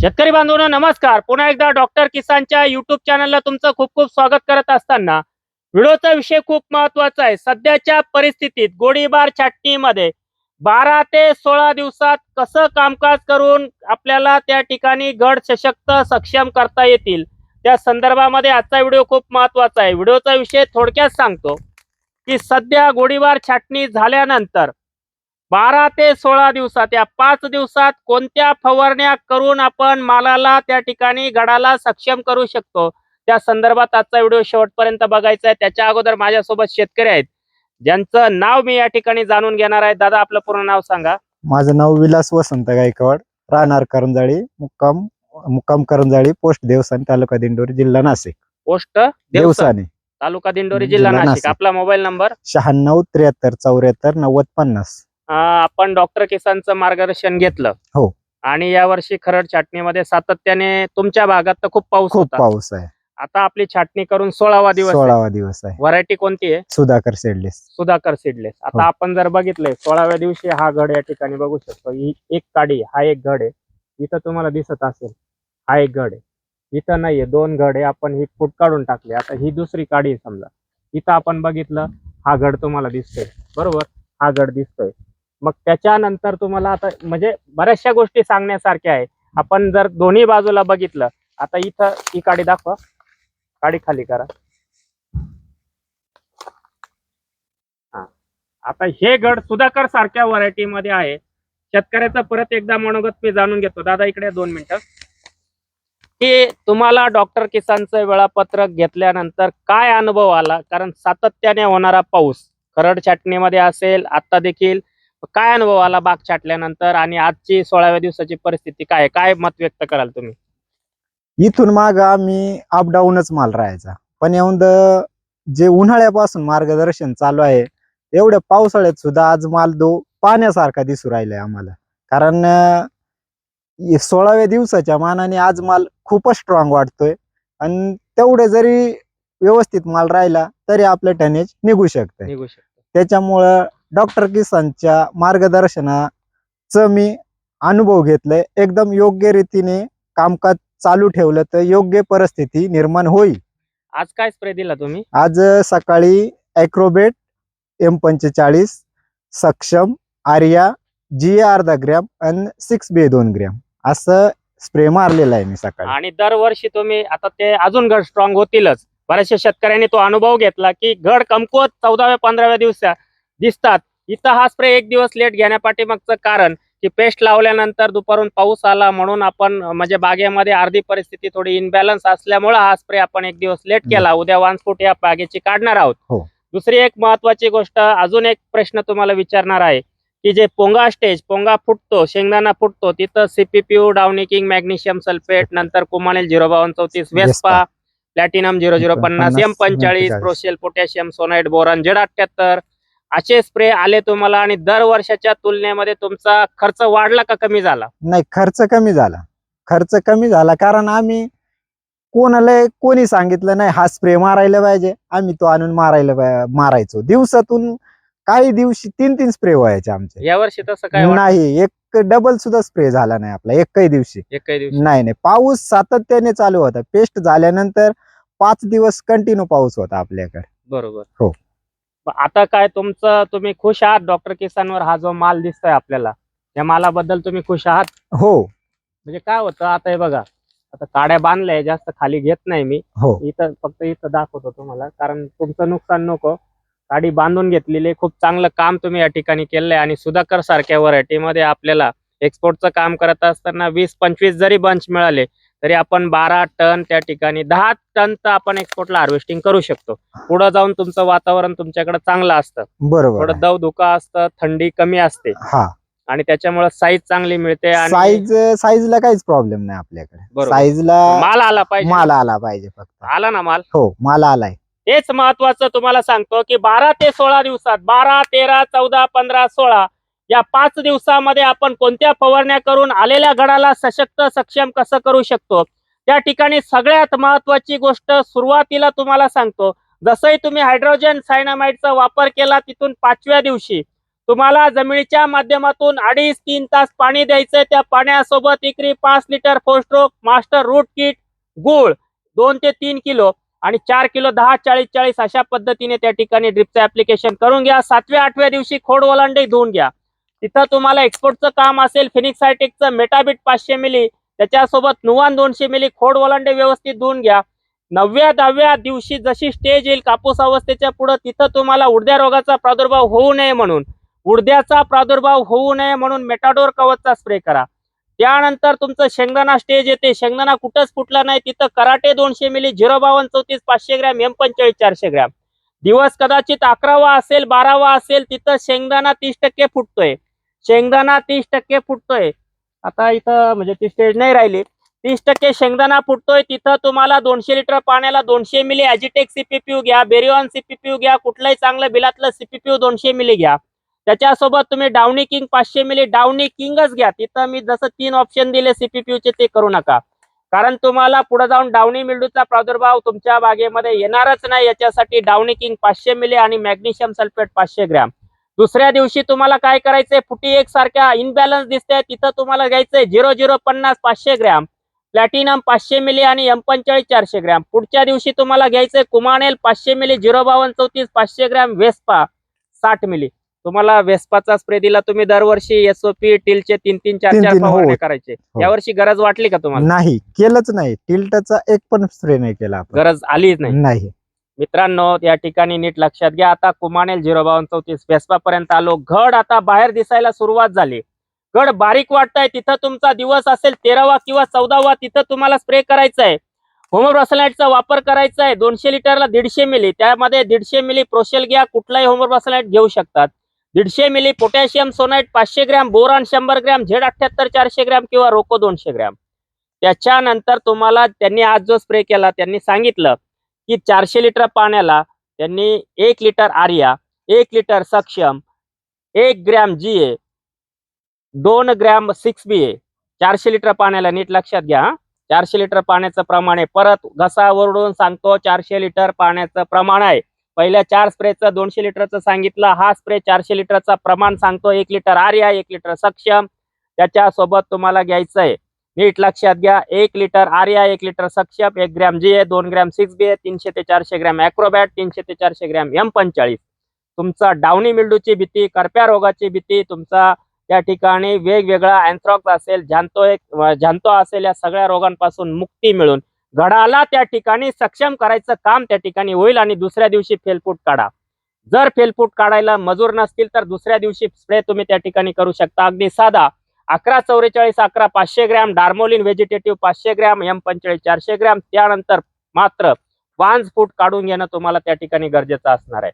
शेतकरी बांधवांनो नमस्कार. पुन्हा एकदा डॉक्टर किसानच्या युट्यूब चॅनलला तुमचं खूप खूप स्वागत करत असताना व्हिडिओचा विषय खूप महत्त्वाचा आहे. सध्याच्या परिस्थितीत गोळीबार छाटणीमध्ये बारा ते सोळा दिवसात कसं कामकाज करून आपल्याला त्या ठिकाणी गड सशक्त सक्षम करता येतील? त्या संदर्भामध्ये आजचा व्हिडिओ खूप महत्त्वाचा आहे. व्हिडिओचा विषय थोडक्यात सांगतो की सध्या गोळीबार छाटणी झाल्यानंतर बारा ते सोळा दिवसात या पाच दिवसात कोणत्या फवारण्या करून आपण मालाला त्या ठिकाणी गडाला सक्षम करू शकतो? त्या संदर्भात आजचा व्हिडिओ शेवटपर्यंत बघायचा आहे. त्याच्या अगोदर माझ्यासोबत शेतकरी आहेत. ज्यांचं नाव मी या ठिकाणी जाणून घेणार आहे. दादा आपलं पूर्ण नाव सांगा. माझं नाव विलास वसंत गायकवाड राहणार करंजाळी मुक्काम मुक्काम करंजाळी पोस्ट देवसानी तालुका दिंडोरी जिल्हा नाशिक. पोस्ट देवसा देवसानी. तालुका दिंडोरी जिल्हा जिल्हा नाशिक. नाशिक. आपला मोबाईल नंबर? शहाण्णव त्र्याहत्तर चौऱ्याहत्तर नव्वद पन्नास. आपण डॉक्टर किसानचं मार्गदर्शन घेतलं. हो. आणि यावर्षी खरड छाटणीमध्ये सातत्याने तुमच्या भागात तर खूप पाऊस खूप होता. पाऊस आहे. आता आपली छाटणी करून सोळावा दिवस सोळावा दिवस आहे. व्हरायटी कोणती आहे? सुधाकर सेडलेस सुधाकर सीडलेस आता हो. आपण जर बघितलंय सोळाव्या दिवशी हा घड या ठिकाणी बघू शकतो. ही एक काडी हा एक घड आहे. इथं तुम्हाला दिसत असेल हा एक घड आहे. इथं नाहीये दोन घड आहे. आपण ही फूट काढून टाकली. आता ही दुसरी काडी आहे समजा. इथं आपण बघितलं हा घड तुम्हाला दिसतोय. बरोबर? हा घड दिसतोय. मग त्याच्यानंतर तुम्हाला आता म्हणजे बऱ्याचशा गोष्टी सांगण्यासारख्या आहे आपण जर दोन्ही बाजूला बघितलं आता इथं ही काडी दाखवा. काडी खाली करा. आता हे गड सुधाकर सारख्या व्हरायटी मध्ये आहे. शेतकऱ्याचं परत एकदा मनोगत मी जाणून घेतो. दादा इकडे दोन मिनिटं. की तुम्हाला डॉक्टर किसानचं वेळापत्रक घेतल्यानंतर काय अनुभव आला? कारण सातत्याने होणारा पाऊस खरड छाटणीमध्ये असेल आता देखील काय अनुभव आला बाग छाटल्यानंतर आणि आजची सोळाव्या दिवसाची परिस्थिती काय आहे? काय मत व्यक्त कराल तुम्ही? इथून माग आम्ही अपडाऊनच माल राहायचा. पण येऊन जे उन्हाळ्यापासून मार्गदर्शन चालू आहे एवढ्या पावसाळ्यात सुद्धा आज माल दो पाण्यासारखा दिसू राहिलाय आम्हाला. कारण अं, हे सोळाव्या दिवसाच्या मानाने आज माल खूपच स्ट्रॉंग वाटतोय आणि तेवढे जरी व्यवस्थित माल राहिला तरी आपलं टनेज निघू शकतंय. निघू शकतो त्याच्यामुळं डॉक्टर किसानच्या मार्गदर्शनाचं मी अनुभव घेतलंय. एकदम योग्य रीतीने कामकाज चालू ठेवलं तर योग्य परिस्थिती निर्माण होईल. आज काय स्प्रे दिला तुम्ही? आज सकाळी ॲक्रोबेट एम पंचेचाळीस सक्षम आर्या जी अर्धा ग्रॅम आणि सिक्स बी दोन ग्रॅम असं स्प्रे मारलेला आहे मी सकाळी. आणि दरवर्षी तुम्ही आता ते अजून घड स्ट्रॉंग होतीलच. बऱ्याचशा शेतकऱ्यांनी तो अनुभव घेतला की घड कमकुवत चौदाव्या पंधराव्या दिवसा दिसतात. इथं हा स्प्रे एक दिवस लेट घेण्यापाठीमागचं कारण की पेस्ट लावल्यानंतर दुपारून पाऊस आला म्हणून आपण म्हणजे बागेमध्ये अर्धी परिस्थिती थोडी इनबॅलन्स असल्यामुळे हा स्प्रे आपण एक दिवस लेट केला. उद्या वान्सफूट या बागेची काढणार आहोत. हो. दुसरी एक महत्वाची गोष्ट अजून एक प्रश्न तुम्हाला विचारणार आहे की जे पोंगा स्टेज पोंगा फुटतो शेंगदाणा फुटतो तिथं सीपीपीयू डाउनिकिंग मॅग्नेशियम सल्फेट नंतर कुमानेल झिरो बावन्न चौतीस वेस्पा. प्लॅटिनम झिरो झिरो पन्नास एम पंचाळीस 45, प्रोसेल पोटॅशियम सोनाईट बोरॉन जेड अठ्याहत्तर असे स्प्रे आले तुम्हाला आणि दर वर्षाच्या तुलनेमध्ये तुमचा खर्च वाढला का कमी झाला? नाही खर्च कमी झाला. खर्च कमी झाला कारण आम्ही कोणाला कोणी सांगितलं नाही हा स्प्रे मारायला पाहिजे. आम्ही तो आणून मारायला मारायचो. दिवसातून काही दिवशी तीन तीन स्प्रे व्हायचे आमचे. या वर्षी तसं काय? नाही एक डबल सुद्धा स्प्रे झाला नाही आपला एकही दिवशी. एकही दिवशी? नाही नाही. पाऊस सातत्याने चालू होता. पेस्ट झाल्यानंतर पाच दिवस कंटिन्यू पाऊस होता आपल्याकडे. बरोबर. हो. आता काय तुमचं तुम्ही खुश आहात? डॉक्टर किसानवर हा जो माल दिसतोय आपल्याला या मालाबद्दल तुम्ही खुश आहात? हो. म्हणजे काय होतं आता हे बघा आता काड्या बांधल्या जास्त खाली घेत नाही मी. हो. इथं फक्त इथं दाखवतो तुम्हाला कारण तुमचं नुकसान नको. गाडी बांधून घेतलेली खूप चांगलं काम तुम्ही या ठिकाणी केलंय आणि सुधाकर सारख्या व्हरायटीमध्ये आपल्याला एक्सपोर्टचं काम करत असताना वीस पंचवीस जरी बंच मिळाले तरी आपण बारा टन त्या ठिकाणी दहा टन तर आपण एक्सपोर्टला हार्वेस्टिंग करू शकतो. पुढे जाऊन तुमचं वातावरण तुमच्याकडे चांगलं असतं. बरोबर थोडं दव धुका असतं थंडी कमी असते. हा. आणि त्याच्यामुळे साईज चांगली मिळते आणि साईज साईजला काहीच प्रॉब्लेम नाही आपल्याकडे. साईजला माल आला पाहिजे. माल आला पाहिजे फक्त. आला ना माल? हो माल आलाय. हेच महत्वाचं तुम्हाला सांगतो की बारा ते सोळा दिवसात बारा तेरा चौदा पंधरा सोळा या पाच दिवसामध्ये आपण कोणत्या फवारण्या करून आलेल्या गडाला सशक्त सक्षम कसं करू शकतो? त्या ठिकाणी सगळ्यात महत्वाची गोष्ट सुरुवातीला तुम्हाला सांगतो. जसंही तुम्ही हायड्रोजन सायनामाइडचा वापर केला तिथून पाचव्या दिवशी तुम्हाला जमिनीच्या माध्यमातून अडीच तीन तास पाणी द्यायचंय. त्या पाण्यासोबत इकरी पाच लिटर फोस्ट्रोक मास्टर रूट किट गुळ दोन ते तीन किलो आणि चार किलो दहा चाळीस चाळीस अशा पद्धतीने त्या ठिकाणी ड्रिपचं ऍप्लिकेशन करून घ्या. सातव्या आठव्या दिवशी खोड ओलांडे धुवून घ्या. तिथं तुम्हाला एक्सपोर्टचं काम असेल फिनिक्सायटिकचं मेटाबिट पाचशे मिली त्याच्यासोबत नुवान दोनशे मिली खोड ओलांडे व्यवस्थित धुवून घ्या. नवव्या दहाव्या दिवशी जशी स्टेज येईल कापूस अवस्थेच्या पुढं तिथं तुम्हाला उडद्या रोगाचा प्रादुर्भाव होऊ नये म्हणून उडद्याचा प्रादुर्भाव होऊ नये म्हणून मेटाडोर कवचचा स्प्रे करा. त्यानंतर तुमचं शेंगदाणा स्टेज येते शेंगदाणा कुठंच फुटला नाही तिथं कराटे दोनशे मिली झिरो बावन्न चौतीस पाचशे ग्रॅम एम पंचेचाळीस चारशे ग्रॅम. दिवस कदाचित अकरावा असेल बारावा असेल तिथं शेंगदाणा तीस टक्के फुटतोय. शेंगदाणा तीस टक्के फुटतोय. आता इथं म्हणजे ती स्टेज नाही राहिली. तीस टक्के शेंगदाणा फुटतोय तिथं तुम्हाला दोनशे लिटर पाण्याला दोनशे मिली ॲजिटेक सीपीपीयू घ्या बेरिओन सीपीपीयू घ्या कुठलंही चांगलं बिलातलं सीपीपीयू दोनशे मिली घ्या. त्याच्यासोबत तुम्ही डावणी किंग पाचशे मिली डावणी किंगच घ्या. तिथं मी जसं तीन ऑप्शन दिले सीपीपीयूचे चे ते करू नका. कारण तुम्हाला पुढे जाऊन डावणी मिल्डूचा प्रादुर्भाव तुमच्या बागेमध्ये येणारच नाही. याच्यासाठी डावणी किंग पाचशे मिली आणि मॅग्नेशियम सल्फेट पाचशे ग्रॅम. दुसऱ्या दिवशी तुम्हाला काय करायचंय? फुटी एक सारख्या इनबॅलन्स दिसते तिथं तुम्हाला घ्यायचंय झिरो झिरो पन्नास पाचशे ग्रॅम प्लॅटिनम पाचशे मिली आणि एम पंचेचाळीस चारशे ग्रॅम. पुढच्या दिवशी तुम्हाला घ्यायचंय कुमानेल पाचशे मिली झिरो बावन्न चौतीस पाचशे ग्रॅम वेस्पा साठ मिली तुम्हाला वेस्पाचा स्प्रे दिला तुम्ही दरवर्षी एसओपी टीलचे तीन तीन चार चार तीन, हो. फवारणी करायचे यावर्षी गरज वाटली का तुम्हाला? नाही केलंच नाही. टिल्टचा एक पण स्प्रे नाही केला गरज आलीच नाही. नाही. मित्रांनो या ठिकाणी नीट लक्षात घ्या. आता कुमानेल झिरो बावन चौतीस वेस्पा पर्यंत आलो. घड आता बाहेर दिसायला सुरुवात झाली. घड बारीक वाटतंय. तिथं तुमचा दिवस असेल तेरावा किंवा चौदावा. तिथं तुम्हाला स्प्रे करायचा आहे होमोब्रॉसलाइटचा वापर करायचा आहे दोनशे लिटरला दीडशे मिली. त्यामध्ये दीडशे मिली प्रोशेल घ्या. कुठलाही होमोब्रॉसलाइट घेऊ शकतात. दीडशे मिली पोटॅशियम सोनाईट पाचशे ग्रॅम. बोरॉन शंभर ग्रॅम. झेड अठ्याहत्तर चारशे ग्रॅम किंवा रोको दोनशे ग्रॅम. त्याच्यानंतर तुम्हाला त्यांनी आज जो स्प्रे केला त्यांनी सांगितलं. की चारशे लिटर पाण्याला त्यांनी एक लिटर आर्या एक लिटर सक्षम एक ग्रॅम जी ए दोन ग्रॅम सिक्स बी ए चारशे लिटर पाण्याला नीट लक्षात घ्या हा. चारशे लिटर पाण्याचं प्रमाण आहे. परत घसा वरडून सांगतो चारशे लिटर पाण्याचं प्रमाण आहे. पहिल्या चार स्प्रेचं दोनशे लिटरचं सांगितलं हा स्प्रे चारशे लिटरचा प्रमाण सांगतो. एक लिटर आर्या एक लिटर सक्षम. त्याच्यासोबत तुम्हाला घ्यायचं आहे नीट लक्षात घ्या. एक लिटर आर्या एक लिटर सक्षम एक ग्रॅम जी ए दोन ग्रॅम सिक्स बी ए तीनशे ते चारशे ग्रॅम अॅक्रोबॅट तीनशे ते चारशे ग्रॅम एम पंचाळीस तुमचा डावणी मिल्डूची भीती करप्या रोगाची भीती तुमचा त्या ठिकाणी वेगवेगळा अँथ्रॉक्स असेल झांतो एक झांतो असेल या सगळ्या रोगांपासून मुक्ती मिळून. घडाला त्या ठिकाणी सक्षम करायचं काम त्या ठिकाणी होईल आणि दुसऱ्या दिवशी फेलफूट काढा. जर फेलफूट काढायला मजूर नसतील तर दुसऱ्या दिवशी स्प्रे तुम्ही त्या ठिकाणी करू शकता. अगदी साधा अकरा चौवेचाळीस अकरा पाचशे ग्रॅम डार्मोलिन व्हेजिटेटिव्ह पाचशे ग्रॅम एम पंचेचाळीस चारशे ग्रॅम त्यानंतर मात्र पाच फूट काढून घेणं तुम्हाला त्या ठिकाणी गरजेचं असणार आहे.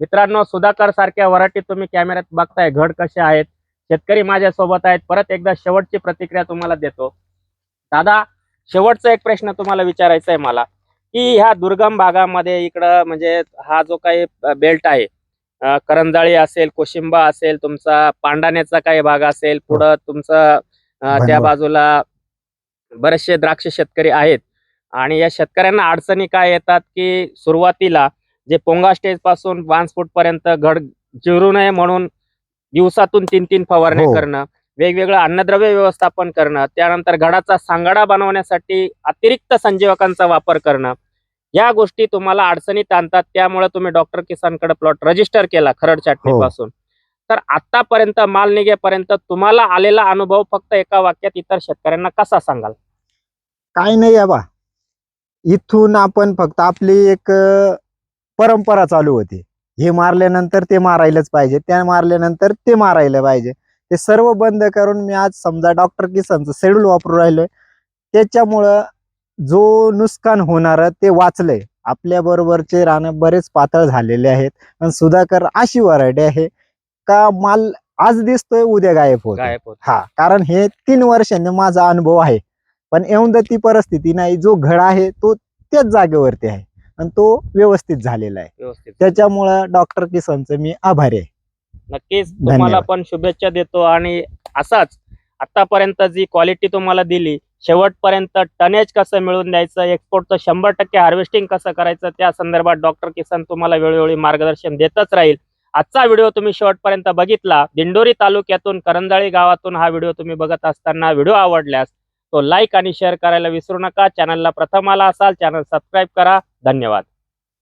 मित्रांनो सुधाकर सारख्या व्हरायटी तुम्ही कॅमेऱ्यात बघताय घड कसे आहेत. शेतकरी माझ्या सोबत आहेत. परत एकदा शेवटची प्रतिक्रिया तुम्हाला देतो. दादा शेवटचा एक प्रश्न तुम्हाला विचारायचा आहे मला की ह्या दुर्गम भागामध्ये इकडं म्हणजे हा जो काही बेल्ट आहे करंजाळी असेल कोशिंबा असेल तुमचा पांडाण्याचा काही भाग असेल पुढं तुमचं त्या. बाजूला बरेचसे द्राक्ष शेतकरी आहेत आणि या शेतकऱ्यांना अडचणी काय येतात की सुरुवातीला जे पोंगा स्टेजपासून पाच फूट पर्यंत घड जिरू नये म्हणून दिवसातून तीन तीन फवारणी हो. करणं वेगवेगळं अन्नद्रव्य व्यवस्थापन करणं त्यानंतर घडाचा सांगाडा बनवण्यासाठी अतिरिक्त संजीवकांचा वापर करणं या गोष्टी तुम्हाला अडचणीत आणतात त्यामुळे तुम्ही डॉक्टर किसानकडे प्लॉट रजिस्टर केला खरडपासून. तर आतापर्यंत माल निघेपर्यंत तुम्हाला आलेला अनुभव फक्त एका वाक्यात इतर शेतकऱ्यांना कसा सांगाल? काय नाही आहे बा इथून आपण फक्त आपली एक परंपरा चालू होती. हे मारल्यानंतर ते मारायलाच पाहिजे त्या मारल्यानंतर ते मारायला पाहिजे. ते सर्व बंद करून मी आज समजा डॉक्टर किसनचं शेड्यूल वापरू राहिलोय. त्याच्यामुळं जो नुकसान होणार ते वाचलंय. आपल्या बरोबरचे रानं बरेच पातळ झालेले आहेत. आणि सुधाकर अशी व्हरायटी आहे का माल आज दिसतोय उद्या गायब होतो गायब होत हा कारण हे तीन वर्षांनी माझा अनुभव आहे. पण येऊन ती परिस्थिती नाही. जो घड आहे तो त्याच जागेवरती आहे. आणि तो व्यवस्थित झालेला आहे. व्यवस्थित. त्याच्यामुळं डॉक्टर किसनचं मी आभारी आहे. नक्कीच. तुम्हाला धन्यवाद. पण शुभेच्छा देतो. आणि असाच आतापर्यंत जी क्वालिटी तुम्हाला दिली शेवटपर्यंत टनेज कसं मिळवून द्यायचं एक्सपोर्टचं शंभर टक्के हार्वेस्टिंग कसं करायचं त्या संदर्भात डॉक्टर किसन तुम्हाला वेळोवेळी मार्गदर्शन देतच राहील. आजचा व्हिडिओ तुम्ही शेवटपर्यंत बघितला. दिंडोरी तालुक्यातून करंजाळी गावातून हा व्हिडिओ तुम्ही बघत असताना व्हिडिओ आवडल्यास तो लाईक आणि शेअर करायला विसरू नका. चॅनलला प्रथम आला असाल चॅनल सबस्क्राईब करा. धन्यवाद.